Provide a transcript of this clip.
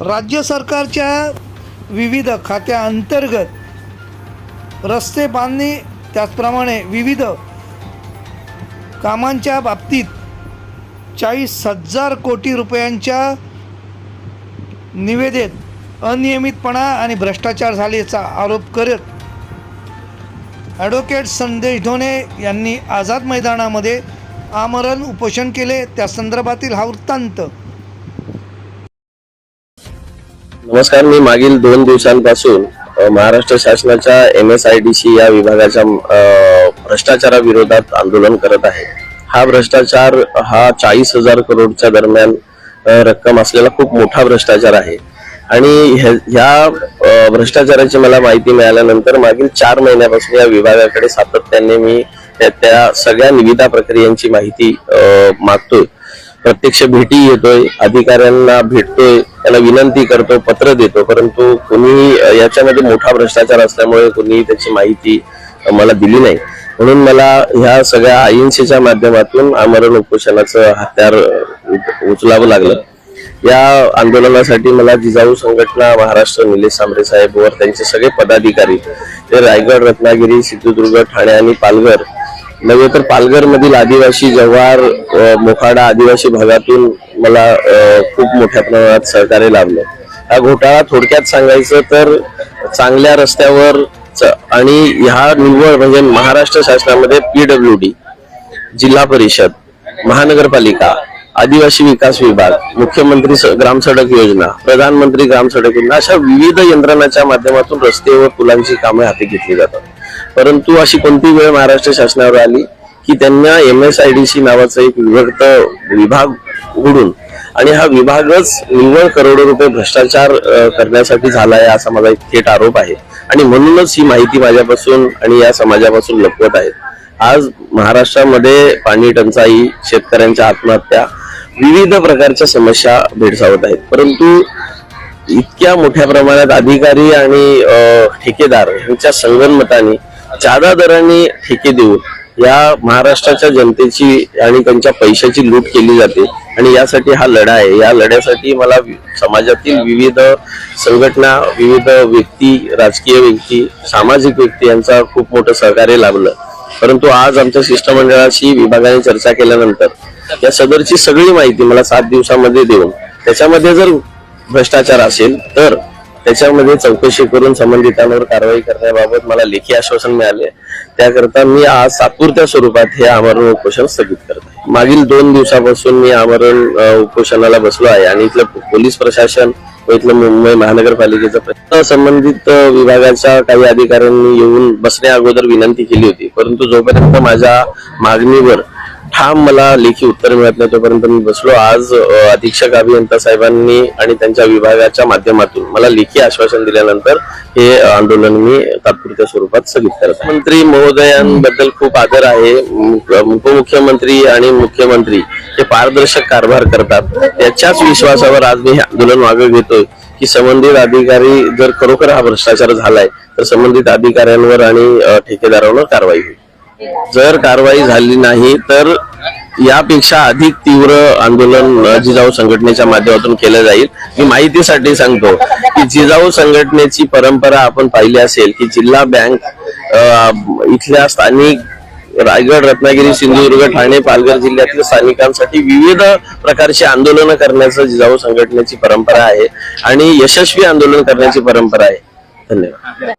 राज्य सरकारच्या विविध खात्याअंतर्गत रस्ते बांधणी त्याचप्रमाणे विविध कामांच्या बाबतीत चाळीस हजार कोटी रुपयांच्या निवेदेत अनियमितपणा आणि भ्रष्टाचार झाल्याचा आरोप करत ॲडव्होकेट संदेश ढोणे यांनी आझाद मैदानामध्ये आमरण उपोषण केले. त्या संदर्भातील हा वृत्तांत नमस्कार मी मागील दोन दिवसांपासून महाराष्ट्र शासनाच्या M S I D C या विभागाच्या भ्रष्टाचाराविरोधात आंदोलन करत आहे. हा भ्रष्टाचार हा चाळीस हजार करोडच्या दरम्यान रक्कम असलेला खूप मोठा भ्रष्टाचार आहे. आणि ह्या- ह्या भ्रष्टाचाराची मला माहिती मिळाल्यानंतर मागील चार महिन्यापासून या विभागाकडे सातत्याने मी त्या- सगळ्या निविदा प्रक्रियांची माहिती मागतोय. प्रत्यक्ष भेटी येतोय अधिकाऱ्यांना भेटतोय त्याला विनंती करतो पत्र देतो परंतु कोणी याच्यामध्ये मोठा भ्रष्टाचार असल्यामुळे कोणी त्याची माहिती मला दिली नाही. म्हणून मला ह्या सगळ्या अहिंसेच्या माध्यमातून आमरण उपोषणाचं हत्यार उचलावं लागलं. या आंदोलनासाठी मला जिजाऊ संघटना महाराष्ट्र निलेश सांबरे साहेब वर त्यांचे सगळे पदाधिकारी ते रायगड रत्नागिरी सिंधुदुर्ग ठाणे आणि पालघर नव्हे तर पालघर मधील आदिवासी जव्हार मोखाडा आदिवासी भागातून मला खूप मोठ्या प्रमाणात सहकार्य लाभलं. हा घोटाळा थोडक्यात सांगायचं तर चांगल्या रस्त्यावर आणि ह्या निव्वळ म्हणजे महाराष्ट्र शासनामध्ये पीडब्ल्यू डी जिल्हा परिषद महानगरपालिका आदिवासी विकास विभाग मुख्यमंत्री स- ग्राम सडक योजना प्रधानमंत्री ग्राम सडक योजना अशा विविध यंत्रणाच्या माध्यमातून रस्ते व पुलांची कामे हाती घेतली जातात. परंतु अशी कोणती वेळ महाराष्ट्र शासनावर आली की त्यांना M S I D C नावाचा एक विभक्त विभाग उघडून आणि हा विभागच निव्वळ करोडो रुपये भ्रष्टाचार करण्यासाठी झाला आहे असा माझा एक थेट आरोप आहे. आणि म्हणूनच ही माहिती माझ्यापासून आणि या समाजापासून लपवत आहेत आज महाराष्ट्रामध्ये पाणी टंचाई शेतकऱ्यांच्या आत्महत्या विविध प्रकारच्या समस्या भेडसावत आहेत. परंतु इतक्या मोठ्या प्रमाणात अधिकारी आणि ठेकेदार यांच्या संगनमताने जादा दराने ठेके देऊन या महाराष्ट्राच्या जनतेची आणि त्यांच्या पैशाची लूट केली जाते. आणि यासाठी हा लढा आहे. या लढ्यासाठी मला समाजातील विविध संघटना विविध व्यक्ती राजकीय व्यक्ती सामाजिक व्यक्ती यांचा खूप मोठं सहकार्य लाभलं. परंतु आज आमच्या शिष्टमंडळाशी विभागाने चर्चा केल्यानंतर या सदरची सगळी माहिती मला सात दिवसामध्ये देऊन त्याच्यामध्ये जर भ्रष्टाचार असेल तर त्याच्यामध्ये चौकशी करून संबंधितांवर कारवाई करण्याबाबत मला लेखी आश्वासन मिळाले. त्याकरता मी आज तात्पुरत्या स्वरूपात हे आमरण उपोषण स्थगित करत आहे. मागील दोन दिवसापासून मी आमरण उपोषणाला बसलो आहे आणि इथलं पोलीस प्रशासन व इथलं मुंबई महानगरपालिकेचं संबंधित विभागाच्या काही अधिकाऱ्यांनी येऊन बसण्या अगोदर विनंती केली होती. परंतु जोपर्यंत माझ्या मागणीवर ठाम मला लेखी उत्तर मिळत नाही तोपर्यंत मी बसलो. आज अधीक्षक अभियंता साहेबांनी आणि त्यांच्या विभागाच्या माध्यमातून मला लेखी आश्वासन दिल्यानंतर हे आंदोलन मी तात्पुरत्या स्वरूपात स्थगित करत मंत्री महोदयांबद्दल खूप आदर आहे. उपमुख्यमंत्री आणि मुख्यमंत्री हे पारदर्शक कारभार करतात. याच्याच विश्वासावर आज मी हे आंदोलन मागे घेतोय की संबंधित अधिकारी जर खरोखर हा भ्रष्टाचार झालाय तर संबंधित अधिकाऱ्यांवर आणि ठेकेदारांवर कारवाई होईल. जर कारवाई झाली नाही तर यापेक्षा अधिक तीव्र आंदोलन जिजाऊ संघटनेच्या माध्यमातून केलं जाईल. मी माहितीसाठी सांगतो की जिजाऊ संघटनेची परंपरा आपण पाहिली असेल की जिल्हा बँक इथल्या स्थानिक रायगड रत्नागिरी सिंधुदुर्ग ठाणे पालघर जिल्ह्यातील स्थानिकांसाठी विविध प्रकारची आंदोलनं करण्याचं जिजाऊ संघटनेची परंपरा आहे आणि यशस्वी आंदोलन करण्याची परंपरा आहे. धन्यवाद.